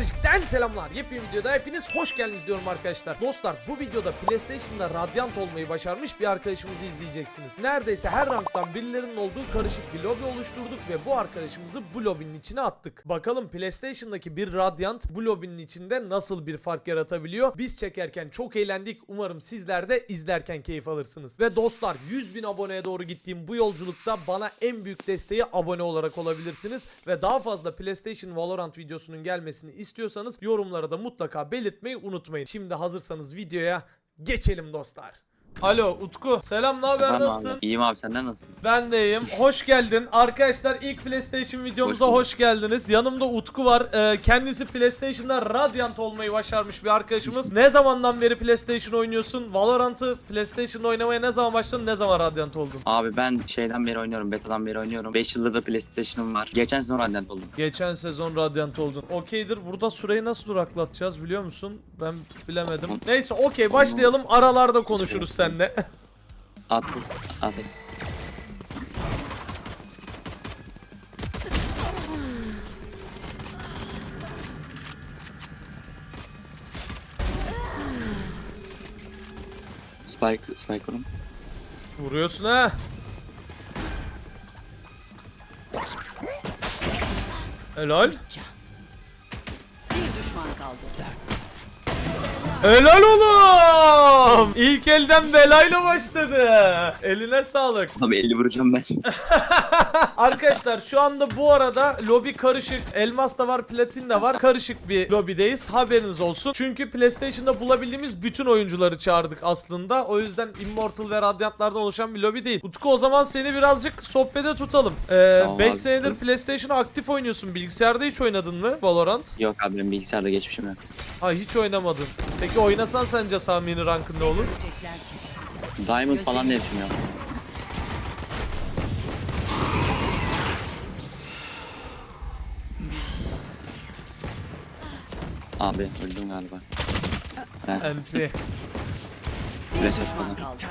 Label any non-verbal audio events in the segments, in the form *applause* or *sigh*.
Teknolojik'ten selamlar. Yepyeni videoda hepiniz hoş geldiniz diyorum arkadaşlar. Dostlar bu videoda PlayStation'da radyant olmayı başarmış bir arkadaşımızı izleyeceksiniz. Neredeyse her ranktan birilerinin olduğu karışık bir lobi oluşturduk ve bu arkadaşımızı bu lobinin içine attık. Bakalım PlayStation'daki bir radyant bu lobinin içinde nasıl bir fark yaratabiliyor? Biz çekerken çok eğlendik. Umarım sizler de izlerken keyif alırsınız. Ve dostlar 100 bin aboneye doğru gittiğim bu yolculukta bana en büyük desteği abone olarak olabilirsiniz. Ve daha fazla PlayStation Valorant videosunun gelmesini istiyorsanız yorumlara da mutlaka belirtmeyi unutmayın. Şimdi hazırsanız videoya geçelim dostlar. Alo Utku selam ne haber Efendim nasılsın? Abi. İyiyim abi senden nasılsın? Ben de iyiyim. Hoş geldin. Arkadaşlar ilk PlayStation videomuza Hoş hoş, geldiniz. Yanımda Utku var. Ee, kendisi PlayStation'da Radiant olmayı başarmış bir arkadaşımız. Ne zamandan beri PlayStation oynuyorsun? Valorant'ı PlayStation'da oynamaya ne zaman başladın? Ne zaman Radiant oldun? Abi ben şeyden beri oynuyorum, beta'dan beri oynuyorum. 5 yıldır da PlayStation'ım var. Geçen sezon Radiant oldum. Geçen sezon Radiant oldun. Okeydir. Burada süreyi nasıl duraklatacağız biliyor musun? Ben bilemedim. Neyse okey başlayalım. Aralarda konuşuruz seninle. Atız, atız. Spike, Spike kurum. Vuruyorsun ha. Helal. Bir düşman kaldı. Helal oğlum. İlk elden belayla başladı. Eline sağlık. Abi 50 vuracağım ben. *laughs* Arkadaşlar şu anda bu arada lobi karışık. Elmas da var, platin de var. Karışık bir lobideyiz. Haberiniz olsun. Çünkü PlayStation'da bulabildiğimiz bütün oyuncuları çağırdık aslında. O yüzden Immortal ve Radiant'lardan oluşan bir lobi değil. Utku o zaman seni birazcık sohbete tutalım. 5 Tamam abi. senedir PlayStation'a aktif oynuyorsun. Bilgisayarda hiç oynadın mı Valorant? Yok abi benim bilgisayarda geçmişim yok. Ha hiç oynamadın. Peki oynasan sence Sami'nin rankı ne olur? Diamond falan diye düşünüyorum. Abi öldüm galiba. Evet. Enti. Flash kaldı.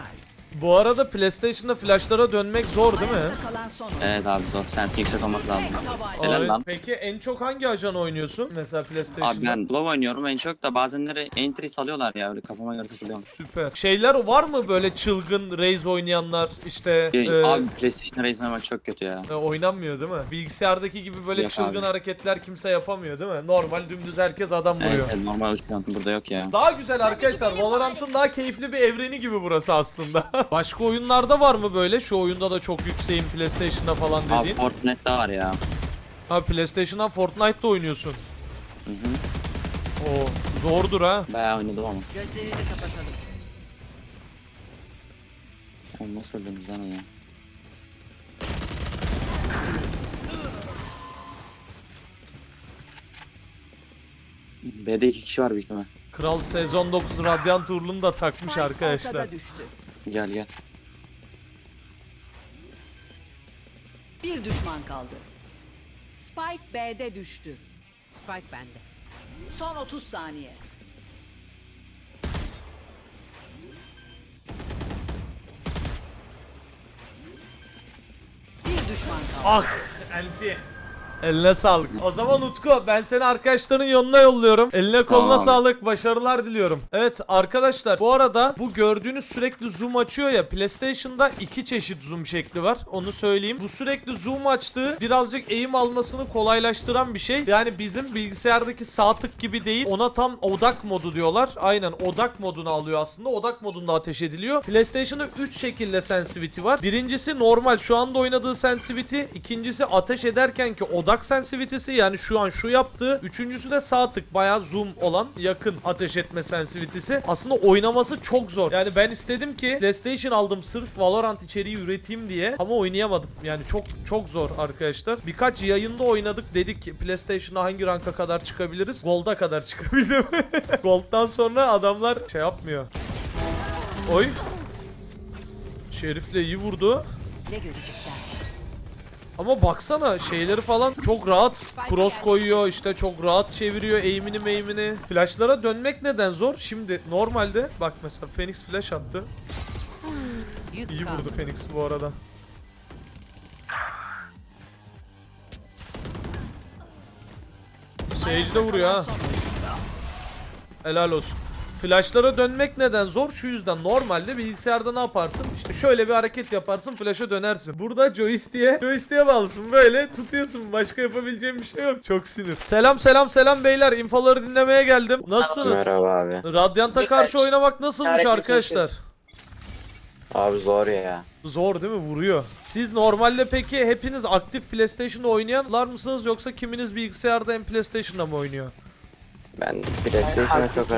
Bu arada PlayStation'da flashlara dönmek zor değil mi? Evet abi zor. Sensin yüksek olması lazım. Helal Abi, lan. Peki en çok hangi ajan oynuyorsun? Mesela PlayStation'da. Abi ben Glove oynuyorum en çok da bazenleri entry salıyorlar ya öyle kafama göre takılıyorum. Süper. Şeyler var mı böyle çılgın Raze oynayanlar işte Ee, e, abi PlayStation Raze'in ama çok kötü ya. e, oynanmıyor değil mi? Bilgisayardaki gibi böyle Yok çılgın abi. hareketler kimse yapamıyor değil mi? Normal dümdüz herkes adam vuruyor. Evet, evet normal uçuyorum burada yok ya. Daha güzel arkadaşlar. Valorant'ın daha keyifli bir evreni gibi burası aslında. *laughs* *laughs* Başka oyunlarda var mı böyle? Şu oyunda da çok yükseğim PlayStation'da falan Abi dediğin. Fortnite'da var ya. Ha PlayStation'dan Fortnite'da oynuyorsun. Hı hı. O zordur ha. Bayağı oynadım ama. Gözlerini kapatalım. Oğlum nasıl öldünüz lan ya? B'de iki kişi var büyük ihtimal. Kral sezon 9 Radiant Uğurlu'nu da takmış Spike arkadaşlar. ortada düştü. Gel gel. Bir düşman kaldı. Spike B'de düştü. Spike bende. Son 30 saniye. Bir düşman kaldı. Ah anti. Eline sağlık. O zaman Utku ben seni arkadaşların yanına yolluyorum. Eline koluna Tamam sağlık. Başarılar diliyorum. Evet arkadaşlar bu arada bu gördüğünüz sürekli zoom açıyor ya PlayStation'da iki çeşit zoom şekli var. Onu söyleyeyim. Bu sürekli zoom açtığı birazcık eğim almasını kolaylaştıran bir şey. Yani bizim bilgisayardaki sağ tık gibi değil. Ona tam odak modu diyorlar. Aynen odak modunu alıyor aslında. Odak modunda ateş ediliyor. PlayStation'da 3 şekilde sensitivity var. Birincisi normal şu anda oynadığı sensitivity. İkincisi ateş ederken ki odak sensitivity'si yani şu an şu yaptığı. Üçüncüsü de sağ tık bayağı zoom olan yakın ateş etme sensitivity'si. Aslında oynaması çok zor. Yani ben istedim ki PlayStation aldım sırf Valorant içeriği üreteyim diye ama oynayamadım. Yani çok çok zor arkadaşlar. Birkaç yayında oynadık dedik PlayStation'a hangi ranka kadar çıkabiliriz? Gold'a kadar çıkabildim. *laughs* Gold'dan sonra adamlar şey yapmıyor. Oy. Şerif'le iyi vurdu. Ne görecekler? Ama baksana şeyleri falan çok rahat cross koyuyor işte çok rahat çeviriyor eğimini meymini. Flashlara dönmek neden zor? Şimdi normalde bak mesela Phoenix flash attı. İyi vurdu Phoenix bu arada. Sage de vuruyor ha. Helal olsun. Flashlara dönmek neden zor? Şu yüzden normalde bilgisayarda ne yaparsın? İşte şöyle bir hareket yaparsın flash'a dönersin. Burada joystick'e joystick'e bağlısın. Böyle tutuyorsun. Başka yapabileceğim bir şey yok. Çok sinir. Selam selam selam beyler. Infoları dinlemeye geldim. Nasılsınız? Merhaba abi. Radyant'a karşı oynamak nasılmış arkadaşlar? Abi zor ya. Zor değil mi? Vuruyor. Siz normalde peki hepiniz aktif PlayStation'da oynayanlar mısınız yoksa kiminiz bilgisayarda hem PlayStation'da mı oynuyor? Ben PlayStation'a çok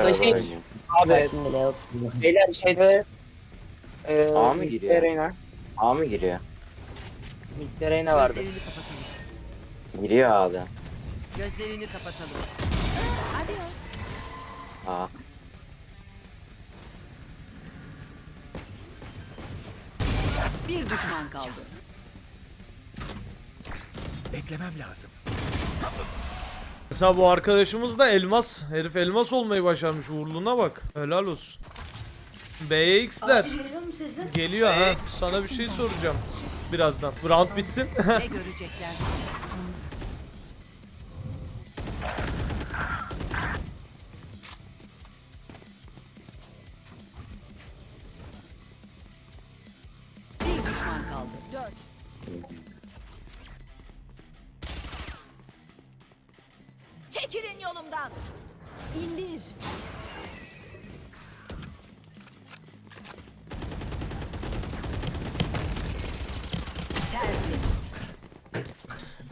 Abi *laughs* beyler şeyde e, A mı giriyor? Arena. A mı giriyor? Midde Arena vardı. Gözlerini kapatalım. Giriyor abi. Gözlerini kapatalım. Adios. A. Bir düşman kaldı. Beklemem lazım. Mesela bu arkadaşımız da elmas. Herif elmas olmayı başarmış. Uğurluğuna bak. Helal olsun. BX'ler. Geliyor ha. Sana bir şey soracağım. Birazdan. Round bitsin. ne *laughs* görecekler?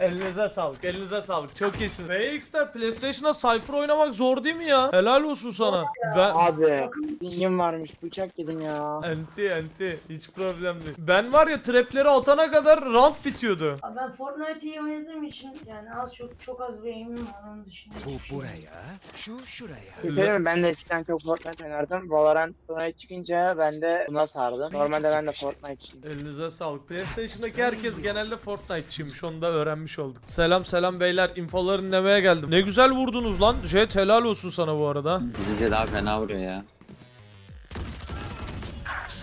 Elinize sağlık. Elinize sağlık. Çok iyisin. BX'ler PlayStation'a Cypher oynamak zor değil mi ya? Helal olsun sana. Ben Abi pingim varmış bıçak yedim ya. Enti enti hiç problem değil. Ben var ya trapleri atana kadar round bitiyordu. Abi Ben Fortnite'yi oynadığım için yani az çok çok az bir aim'im var onun dışında. Bu şey buraya, şu şuraya. Bir şey mi? Ben de eskiden çok Fortnite oynardım. Valorant Fortnite çıkınca ben de buna sardım. Normalde ben de Fortnite'çiyim. Elinize sağlık. PlayStation'daki herkes genelde Fortnite'çıymış. Onu da öğrenmiş olduk. Selam selam beyler. Infoları dinlemeye geldim. Ne güzel vurdunuz lan. Jet helal olsun sana bu arada. Bizimki daha fena vuruyor ya.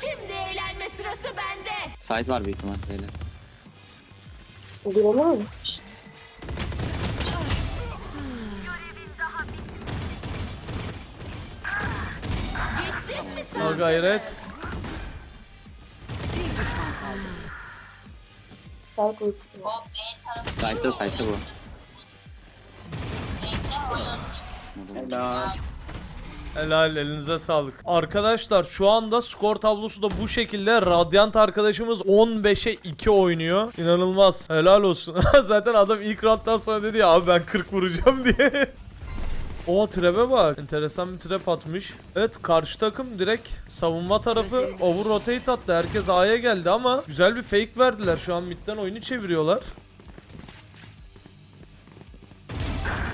Şimdi eğlenme sırası bende. Site var büyük ihtimal. Gittin mi sen? Ha gayret. Bir düşman kaldı. Site'da site'da bu. Helal. Helal elinize sağlık. Arkadaşlar şu anda skor tablosu da bu şekilde. Radiant arkadaşımız 15'e 2 oynuyor. İnanılmaz. Helal olsun. *laughs* Zaten adam ilk rounddan sonra dedi ya abi ben 40 vuracağım *laughs* diye. O trap'e bak. Enteresan bir trap atmış. Evet karşı takım direkt savunma tarafı over rotate attı. Herkes A'ya geldi ama güzel bir fake verdiler. Şu an midden oyunu çeviriyorlar.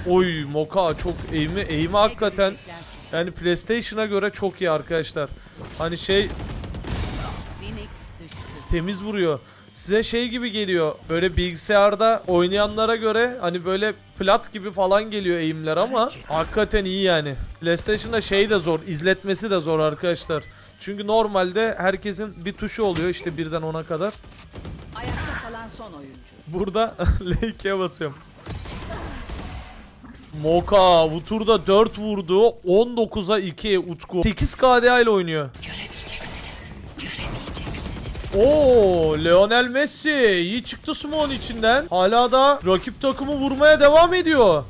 Oy Moka çok eğimi eğimi hakikaten yani PlayStation'a göre çok iyi arkadaşlar. Hani şey temiz vuruyor. Size şey gibi geliyor. Böyle bilgisayarda oynayanlara göre hani böyle plat gibi falan geliyor eğimler ama hakikaten iyi yani. PlayStation'da şey de zor, izletmesi de zor arkadaşlar. Çünkü normalde herkesin bir tuşu oluyor işte birden 10'a kadar. Ayakta kalan son oyuncu. Burada *laughs* L2'ye basıyorum. Moka bu turda 4 vurdu. 19'a 2 Utku. 8 KDA ile oynuyor. Göremeyeceksiniz. Göremeyeceksiniz. Oo, Lionel Messi iyi çıktı Smoke'un içinden. Hala da rakip takımı vurmaya devam ediyor.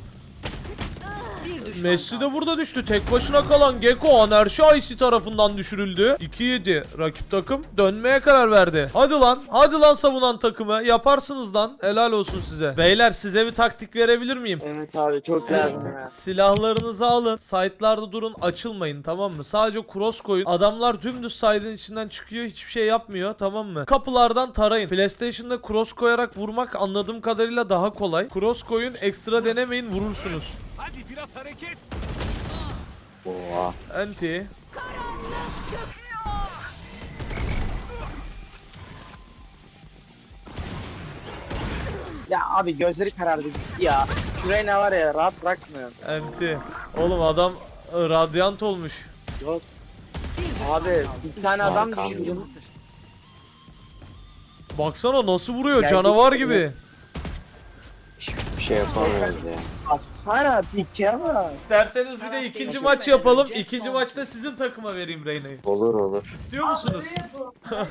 Messi de burada düştü. Tek başına kalan Gecko Anerşi IC tarafından düşürüldü. 2-7. Rakip takım dönmeye karar verdi. Hadi lan. Hadi lan savunan takımı. Yaparsınız lan. Helal olsun size. Beyler size bir taktik verebilir miyim? Evet abi çok lazım ya. Silahlarınızı alın. Site'larda durun. Açılmayın tamam mı? Sadece cross koyun. Adamlar dümdüz site'in içinden çıkıyor. Hiçbir şey yapmıyor tamam mı? Kapılardan tarayın. PlayStation'da cross koyarak vurmak anladığım kadarıyla daha kolay. Cross koyun. Ekstra denemeyin. Vurursunuz. Hadi biraz hareket. Oha. Anti. Ya abi gözleri karardı gitti ya. Şuraya ne var ya rahat bırakmıyor. Anti. Oğlum adam e, radyant olmuş. Yok. Bir Abi bir tane adam. Hazır. Baksana nasıl vuruyor canavar gibi. şey yapamıyoruz ya. Asara pike ama. İsterseniz bir de ikinci maç yapalım. İkinci maçta sizin takıma vereyim Reyna'yı. Olur olur. İstiyor musunuz? *laughs*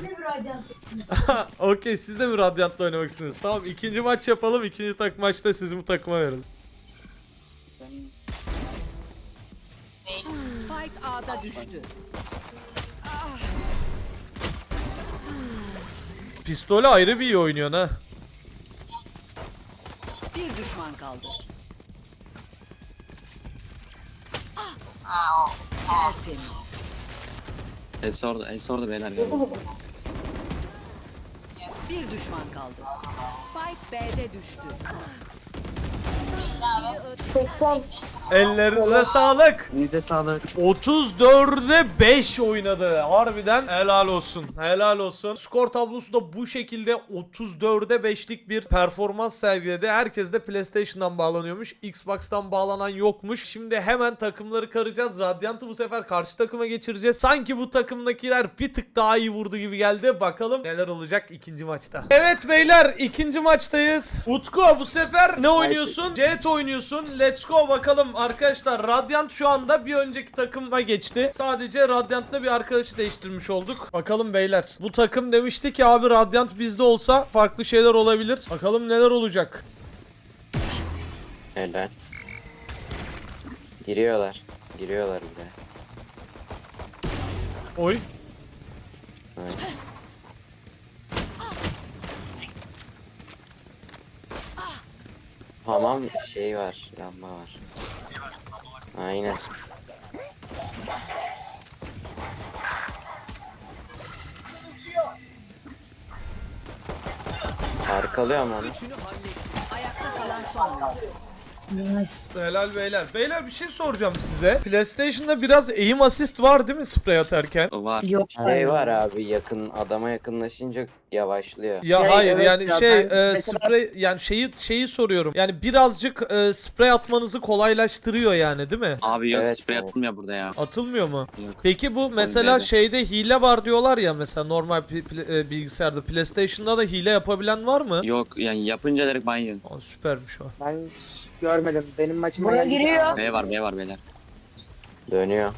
*laughs* Okey siz de mi Radiant'la oynamak istiyorsunuz? Tamam ikinci maç yapalım. İkinci tak maçta sizin bu takıma verelim. Spike A'da düştü. Pistole ayrı bir iyi oynuyorsun ha. Bir düşman kaldı. Hepsi orada, hepsi orada beyler. galiba. Bir düşman kaldı. Spike B'de düştü. Ellerinize sağlık. Yüzde sağlık. 34'e 5 oynadı. Harbiden helal olsun. Helal olsun. Skor tablosu da bu şekilde 34'e 5'lik bir performans sergiledi. Herkes de PlayStation'dan bağlanıyormuş. Xbox'tan bağlanan yokmuş. Şimdi hemen takımları karacağız. Radiant'ı bu sefer karşı takıma geçireceğiz. Sanki bu takımdakiler bir tık daha iyi vurdu gibi geldi. Bakalım neler olacak ikinci maçta. Evet beyler ikinci maçtayız. Utku bu sefer ne oynuyorsun? Jet oynuyorsun. Let's go bakalım arkadaşlar. Radiant şu anda bir önceki takıma geçti. Sadece Radiant'la bir arkadaşı değiştirmiş olduk. Bakalım beyler. Bu takım demişti ki abi Radiant bizde olsa farklı şeyler olabilir. Bakalım neler olacak. Helal. Giriyorlar. Giriyorlar buraya. Oy. Evet. Hamam şey var, lamba var. Aynen. Arkalıyorum onu. Ayakta kalan son oyuncu. Helal beyler. Beyler bir şey soracağım size. PlayStation'da biraz aim assist var değil mi spray atarken? Var. Yok. Şey var abi yakın adama yakınlaşınca yavaşlıyor. Ya Şey, hayır evet yani ya, şey ben e, mesela- spray yani şeyi şeyi soruyorum. Yani birazcık e, sprey atmanızı kolaylaştırıyor yani değil mi? Abi yok Evet, sprey evet. atılmıyor burada ya. Atılmıyor mu? Yok. Peki bu mesela Öyle de. şeyde hile var diyorlar ya mesela normal pi- pl- e, bilgisayarda PlayStation'da da hile yapabilen var mı? Yok yani yapınca direkt ban yiyorsun. Aa, süpermiş o. Ben görmedim. Benim maçıma Buraya geldi. giriyor. B var B var beyler. Dönüyor.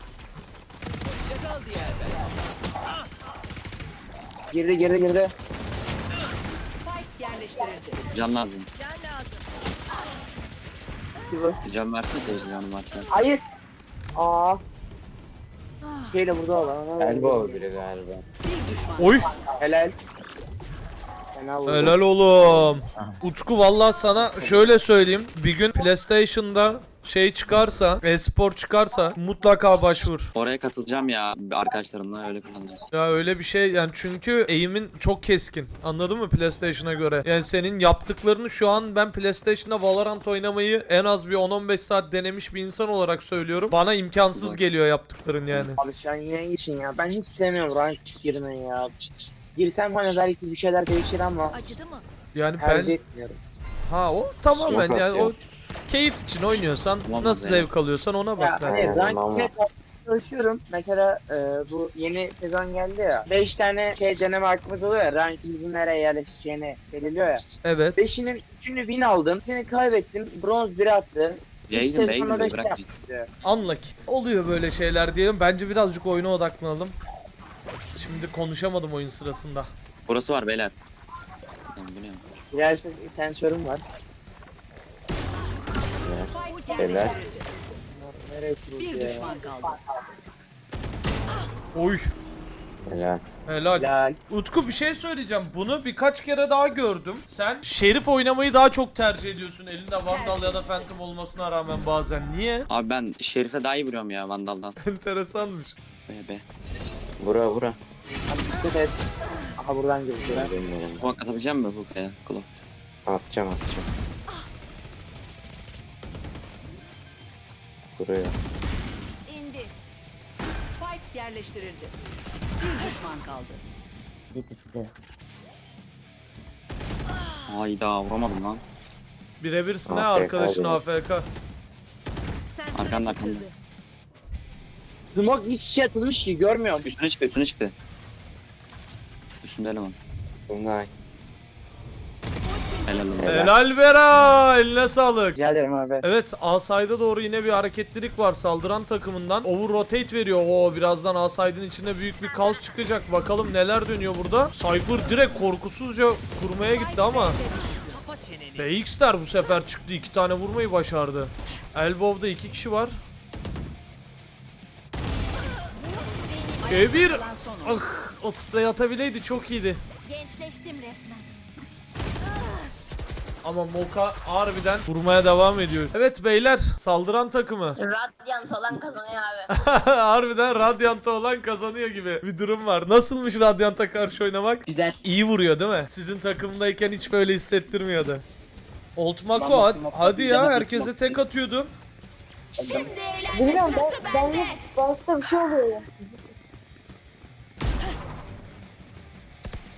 Girdi girdi girdi. Spike yerleştirildi. Can lazım. Kivo. Can versene seyirci canım varsa. Hayır. Aa. Şeyle burada olan. Elbow biri galiba. Oy Helal. Fena helal oğlum. *laughs* Utku vallahi sana şöyle söyleyeyim. Bir gün PlayStation'da şey çıkarsa, e-spor çıkarsa mutlaka başvur. Oraya katılacağım ya arkadaşlarımla öyle kullanacağız. Ya öyle bir şey yani çünkü eğimin çok keskin. Anladın mı PlayStation'a göre? Yani senin yaptıklarını şu an ben PlayStation'da Valorant oynamayı en az bir 10-15 saat denemiş bir insan olarak söylüyorum. Bana imkansız geliyor yaptıkların yani. Abi an yine için ya. Ben hiç sevmiyorum rank girmeyi ya. Girsem hani belki bir şeyler değişir ama Acıdı mı? Yani tercih ben etmiyorum. ha o tamamen Yok yani yok. o keyif için oynuyorsan Tamam nasıl be. zevk alıyorsan ona bak Ya zaten. Tamam, tamam. çalışıyorum. Mesela e, bu yeni sezon geldi ya. 5 tane şey deneme hakkımız oluyor ya. Rankimizin nereye yerleşeceğini belirliyor ya. Evet. 5'inin 3'ünü win aldım. Seni kaybettim. Bronz 1 attı. Gidin B'ye sezonda gidin beş bırak. yaptı. Unlucky. Oluyor böyle şeyler diyelim. Bence birazcık oyuna odaklanalım. Şimdi konuşamadım oyun sırasında. Burası var beyler. Lan bu ne? Sensörüm var. Helal. Nereye kuruldu Bir ya? düşman kaldı. Oy. Helal. Helal. Helal. Utku bir şey söyleyeceğim. Bunu birkaç kere daha gördüm. Sen Şerif oynamayı daha çok tercih ediyorsun. Elinde Vandal ya da Phantom olmasına rağmen bazen. Niye? Abi ben Şerif'e daha iyi vuruyorum ya Vandal'dan. *laughs* Enteresanmış. B B. Vura vura. Abi dikkat et. Aha buradan gözüküyor. Bilmiyorum. Hook atabileceğim mi Hook'a? Klo. Atacağım atacağım. Vuruyor. İndi. Spike yerleştirildi. Bir düşman kaldı. Hayda vuramadım lan. Birebirsin ha AFK arkadaşın benim. AFK. Arkanda, takıldı. Smoke iç içe atılmış ki görmüyorum. Üstüne çıktı üstüne çıktı. Üstünde eleman. Bunlar. Helal olsun. Helal Bera. Eline sağlık. Rica ederim abi. Evet Asay'da doğru yine bir hareketlilik var saldıran takımından. Over rotate veriyor. Oo birazdan Asay'ın içinde büyük bir kaos çıkacak. Bakalım neler dönüyor burada. Cypher direkt korkusuzca kurmaya gitti ama BX'ler bu sefer çıktı. iki tane vurmayı başardı. Elbow'da iki kişi var. E1 Kalan son oyun. Ah o spray atabileydi çok iyiydi. Gençleştim resmen. Ama Moka harbiden vurmaya devam ediyor. Evet beyler saldıran takımı. *laughs* Radyant olan kazanıyor abi. *laughs* harbiden Radiant'a olan kazanıyor gibi bir durum var. Nasılmış Radiant'a karşı oynamak? Güzel. İyi vuruyor değil mi? Sizin takımdayken hiç böyle hissettirmiyordu. Old Mako Ben hadi, hadi ya herkese tek atıyordun. Şimdi eğlenme sırası bende. Balıkta bir şey oluyor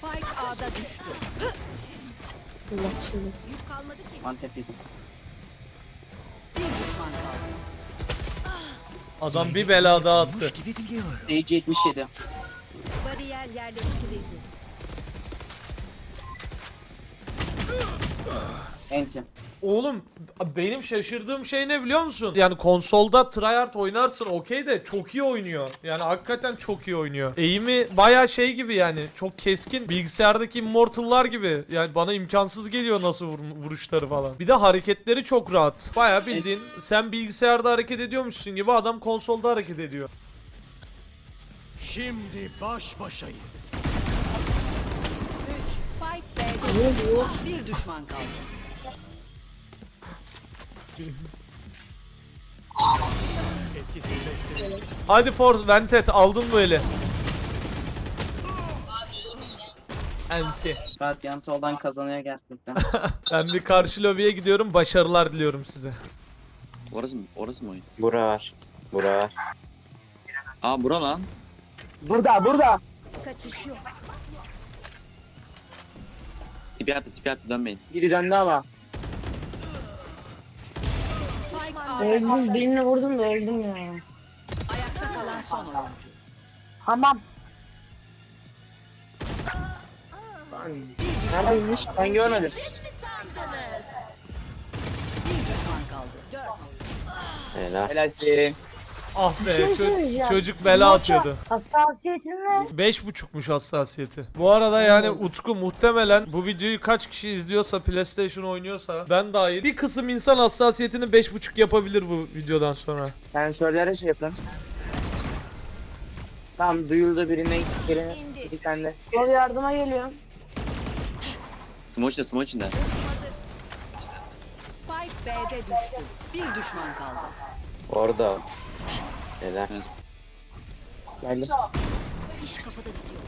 Spike A'da düştü. Yük kalmadı ki. Mantep yedim. Bir düşman kaldı. Adam bir bela daha attı. Gibi biliyorum. Sage 77. Bariyer yerleştirildi. Enti. Oğlum benim şaşırdığım şey ne biliyor musun? Yani konsolda tryhard oynarsın okey de çok iyi oynuyor. Yani hakikaten çok iyi oynuyor. Eğimi baya şey gibi yani çok keskin. Bilgisayardaki Immortal'lar gibi. Yani bana imkansız geliyor nasıl vur- vuruşları falan. Bir de hareketleri çok rahat. Baya bildiğin sen bilgisayarda hareket ediyormuşsun gibi adam konsolda hareket ediyor. Şimdi baş başayız. 3 Spike B'de bir düşman kaldı. Hadi for Ventet aldın bu eli. Anti. Radyant olan kazanıyor gerçekten. *laughs* Ben bir karşı lobiye gidiyorum. Başarılar diliyorum size. Orası mı? Orası mı oyun? Bura var. Bura var. Aa bura lan. burada burada. Kaçış yok. Tipi attı tipi attı dönmeyin. Biri döndü ama. Öldüm, birini vurdum da öldüm ya. Ayakta kalan son oyuncu. Hamam. Neredeymiş? Ben görmedim. Bir düşman kaldı. 4 Helal. Helalsin. Ah be şey söyleyeceğim. çocuk bela Maça atıyordu. Hassasiyetin ne? Beş buçukmuş hassasiyeti. Bu arada yani Utku muhtemelen bu videoyu kaç kişi izliyorsa PlayStation oynuyorsa ben dahil bir kısım insan hassasiyetini beş buçuk yapabilir bu videodan sonra. Sensörlere şey yapın. Tamam duyuldu birine birine bir tane. Yol yardıma geliyorum. Smoke içinde smoke içinde. Spike B'de düştü. Bir düşman kaldı. Orada. Helal. Geldi. İş kafada bitiyor.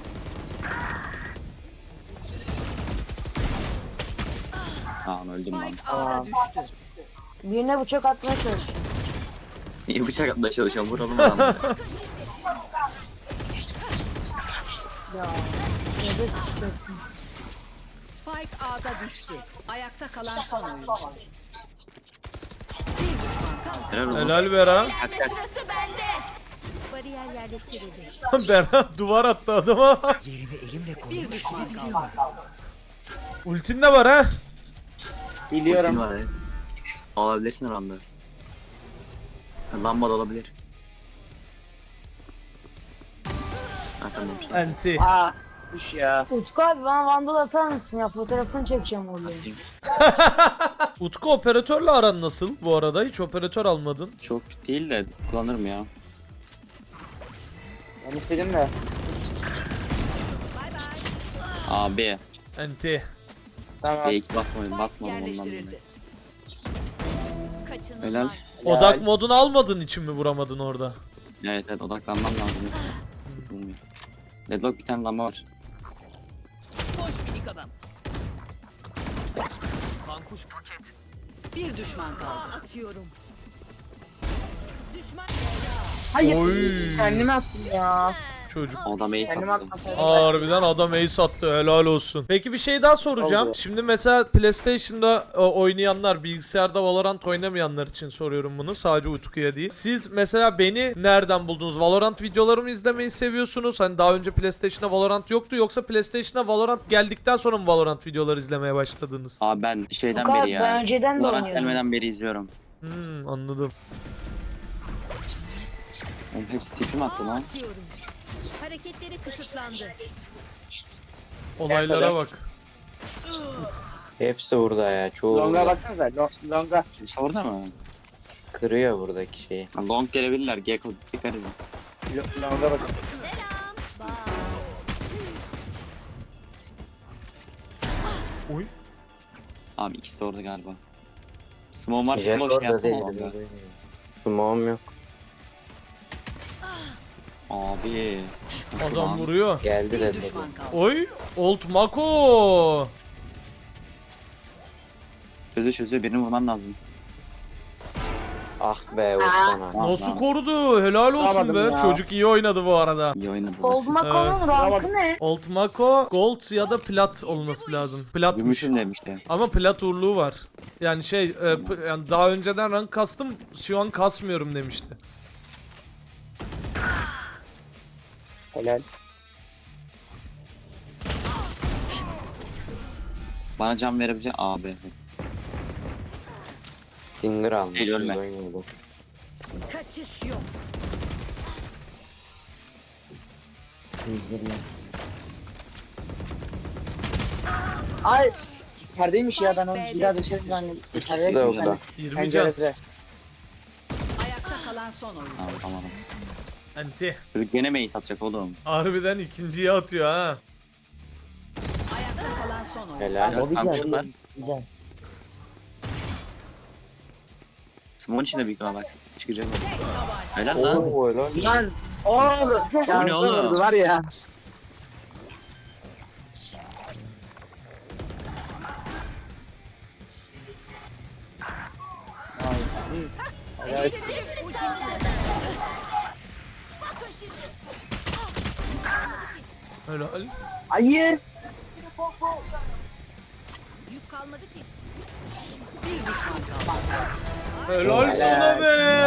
Tamam öldüm. Spike A'da düştü. Birine bıçak atmaya çalışıyorum. Niye bıçak atmaya çalışıyorum? Vuralım adamı. *laughs* Spike A'da düştü. Ayakta kalan son oyuncu. Helal olsun. Helal Bera. Bariyer yerleştirildi. Bera duvar attı adama. Yerini elimle korumuş gibi biliyorum. Ultin de var ha. Ultin Biliyorum. var evet. Alabilirsin lamba. Lamba da olabilir. Ha tamam. Anti. Aa. Kuş ya. Utku abi bana vandal atar mısın ya? Fotoğrafını çekeceğim orada. *laughs* Utku operatörle aran nasıl bu arada? Hiç operatör almadın. Çok değil de kullanırım ya. Ben istedim de. Aa B. Anti. Tamam. B2 basmayın basmadım ondan dolayı. Helal. Odak modunu almadığın için mi vuramadın orada? Evet evet odaklanmam lazım. Bulmuyor. Deadlock bir tane lamba var. Bir düşman kaldı. Atıyorum. Hayır. Oy. Kendime attım ya. Çocuk. Adam ace Kendim attı. atmasaydım. Harbiden adam ace attı helal olsun. Peki bir şey daha soracağım. Oldu. Şimdi mesela PlayStation'da e, oynayanlar, bilgisayarda Valorant oynamayanlar için soruyorum bunu. Sadece Utku'ya değil. Siz mesela beni nereden buldunuz? Valorant videolarımı izlemeyi seviyorsunuz. Hani daha önce PlayStation'da Valorant yoktu yoksa PlayStation'da Valorant geldikten sonra mı Valorant videoları izlemeye başladınız? Abi ben şeyden Yok abi, beri ya. ben önceden de Valorant oynuyordum. gelmeden beri izliyorum. Hmm, anladım. Oğlum hepsi tipim attı lan. Hareketleri kısıtlandı. Olaylara bak. Hepsi burada ya. Çoğu Longa burada. baksanıza. Lo- Longa. Kimse orada mı? Kırıyor buradaki şeyi. Ha, Long gelebilirler. Gecko dikkat edin. Lo- Longa bakın. Selam. Bye. Oy. Abi ikisi de orada galiba. Small Mars Jet Flash orada değil. abi. Smoke'um yok. Abi. Nasıl Adam lan? vuruyor. Geldi de kaldı. Oy. Old Mako. Çözüyor çözüyor birini vurman lazım. Ah be vursana. Tamam, Nasıl tamam. korudu? Helal olsun Vuramadım be. ya. Çocuk iyi oynadı bu arada. İyi oynadı. Old Maco'nun rankı ne? Old Mako gold ya da plat olması lazım. Platmış. Gümüşüm demişti. Ama plat uğurluğu var. Yani şey e, p- yani daha önceden rank kastım şu an kasmıyorum demişti. Helal. Bana can verebilecek abi. Stinger almış. Değil, ölme. Kaçış yok. Ay. Perdeymiş ya ben onu silah dışarı zannettim. İkisi de orada. 20 can. Ayakta kalan son oyun. Tamam tamam. Anti. Çocuk gene mail satacak oğlum. Harbiden ikinciye atıyor ha. Ayakta kalan son oyun. Helal. Dört tane çocuk var. Small içinde büyük ama bak. Çıkacak o. Helal lan. Oo helal. Lan. Oğlum. Şansı oğlum? vurdu var ya. Helal. Helal. Hayır. Yük kalmadı ki. Bir düşman kaldı. Helal sana be.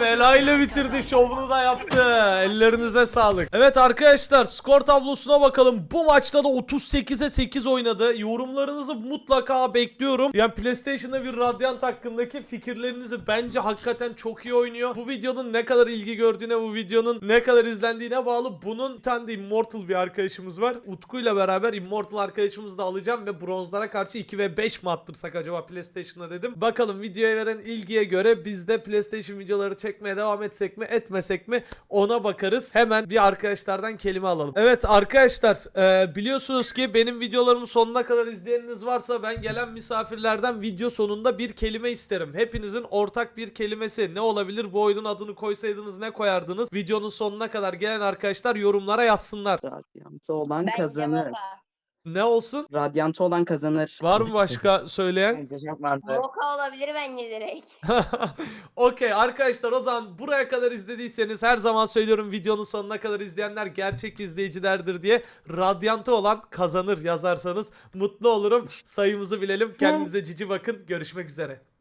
Belayla bitirdi. Şovunu da yaptı. Ellerinize sağlık. Evet arkadaşlar skor tablosuna bakalım. Bu maçta da 38'e 8 oynadı. Yorumlarınızı mutlaka bekliyorum. Yani PlayStation'da bir Radiant hakkındaki fikirlerinizi bence hakikaten çok iyi oynuyor. Bu videonun ne kadar ilgi gördüğüne, bu videonun ne kadar izlendiğine bağlı. Bunun bir tane de Immortal bir arkadaşımız var. Utku ile beraber Immortal arkadaşımızı da alacağım ve bronzlara karşı 2 ve 5 mi attırsak acaba PlayStation'da dedim. Bakalım videoya veren ilgiye göre biz de PlayStation videoları çekmeye devam etsek mi etmesek mi ona bakarız. Hemen bir arkadaşlardan kelime alalım. Evet arkadaşlar e, biliyorsunuz ki benim videolarımı sonuna kadar izleyeniniz varsa ben gelen misafirlerden video sonunda bir kelime isterim. Hepinizin ortak bir kelimesi ne olabilir? Bu oyunun adını koysaydınız ne koyardınız? Videonun sonuna kadar gelen arkadaşlar yorumlara yazsınlar. Olan kazanır. Moka. Ne olsun? Radyantı olan kazanır. Var mı başka söyleyen? Moka olabilir bence direkt. *laughs* Okey arkadaşlar o zaman buraya kadar izlediyseniz her zaman söylüyorum videonun sonuna kadar izleyenler gerçek izleyicilerdir diye radyantı olan kazanır yazarsanız mutlu olurum. Sayımızı bilelim. Kendinize cici bakın. Görüşmek üzere.